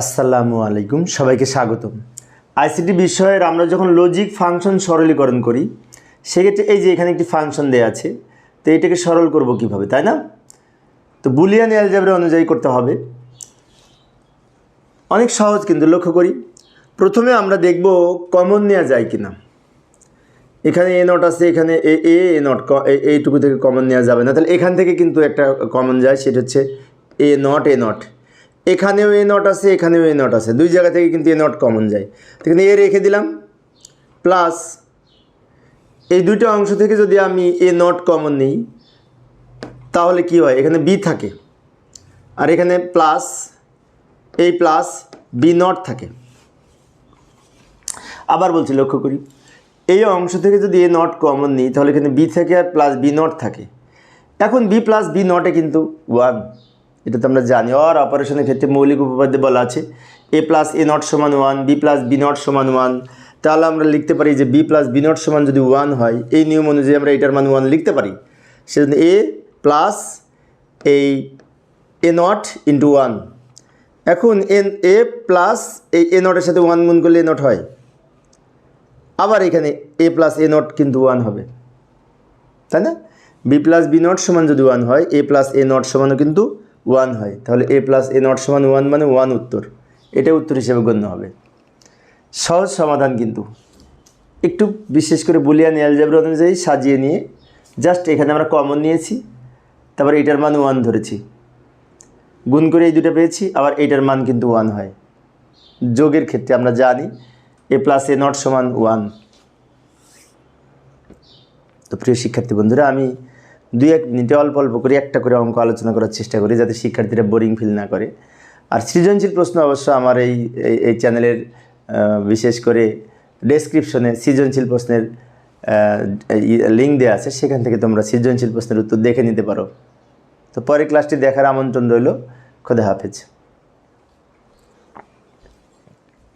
আসসালামু আলাইকুম, সবাইকে স্বাগতম। আইসিটি বিষয়ের আমরা যখন লজিক ফাংশন সরলীকরণ করি, সেক্ষেত্রে এই যে এখানে একটি ফাংশন দেওয়া আছে, তো এটাকে সরল করব কীভাবে, তাই না? তো বুলিয়ান অ্যালজাবরা অনুযায়ী করতে হবে। অনেক সহজ কিন্তু, লক্ষ্য করি। প্রথমে আমরা দেখব কমন নেওয়া যায় কি না এখানে এ নট আছে, এখানে এ এ এ নট এইটুকু থেকে কমন নেওয়া যাবে না। তাহলে এখান থেকে কিন্তু একটা কমন যায়, সেটা হচ্ছে এ নট এ নট এখানেও এ নট আছে, এখানেও এ নট আছে। দুই জায়গা থেকে কিন্তু এ নট কমন যায়। এখানে এ রেখে দিলাম। প্লাস এই দুইটা অংশ থেকে যদি আমি এ নট কমন নিই, তাহলে কি হয়? এখানে বি থাকে। আর এখানে প্লাস এই প্লাস বি নট থাকে। আবার বলছি, লক্ষ্য করি। এই অংশ থেকে যদি এ নট কমন নিই, তাহলে এখানে বি থেকে আর প্লাস বি নট থাকে। এখন বি প্লাস বি নটে কিন্তু ওয়ান এটা তো আমরা জানি। অর অপারেশনের ক্ষেত্রে মৌলিক উপপাদ্যে বলা আছে এ প্লাস এ নট সমান one B plus B not সমান ওয়ান তাহলে আমরা লিখতে পারি যে বি প্লাস বি নট সমান যদি ওয়ান হয়, এই নিয়ম অনুযায়ী আমরা এটার মান ওয়ান লিখতে পারি। সেজন্য এ প্লাস এই এ নট ইন্টু ওয়ান এখন এন এ প্লাস এই এ নটের সাথে ওয়ান গুণ করলে এ নট হয়। আবার এখানে এ প্লাস এ নট কিন্তু ওয়ান হবে। তাই না? বি প্লাস বি নট সমান যদি ওয়ান হয় এ প্লাস এ নট সমানও কিন্তু ওয়ান হয়। তাহলে এ প্লাস এ নট সমান ওয়ান মানে ওয়ান উত্তর। এটা উত্তর হিসেবে গণ্য হবে। সহজ সমাধান কিন্তু। একটু বিশেষ করে বুলিয়ান অ্যালজাবরা অনুযায়ী সাজিয়ে নিয়ে জাস্ট এখানে আমরা কমন নিয়েছি, তারপর এইটার মান ওয়ান ধরেছি। গুণ করে এই দুটো পেয়েছি, আবার এইটার মান কিন্তু ওয়ান হয়। যোগের ক্ষেত্রে আমরা জানি এ প্লাস এ নট সমান ওয়ান তো প্রিয় শিক্ষার্থী বন্ধুরা, আমি দুই এক মিনিটে অল্প অল্প করে একটা করে অঙ্ক আলোচনা করার চেষ্টা করি যাতে শিক্ষার্থীরা বোরিং ফিল না করে। আর সৃজনশীল প্রশ্ন অবশ্য আমার এই, এই- চ্যানেলের বিশেষ করে ডেসক্রিপশনে সৃজনশীল প্রশ্নের লিঙ্ক দেওয়া আছে, সেখান থেকে তোমরা সৃজনশীল প্রশ্নের উত্তর দেখে নিতে পারো। তো পরে ক্লাসটি দেখার আমন্ত্রণ রইল। খোদা হাফেজ।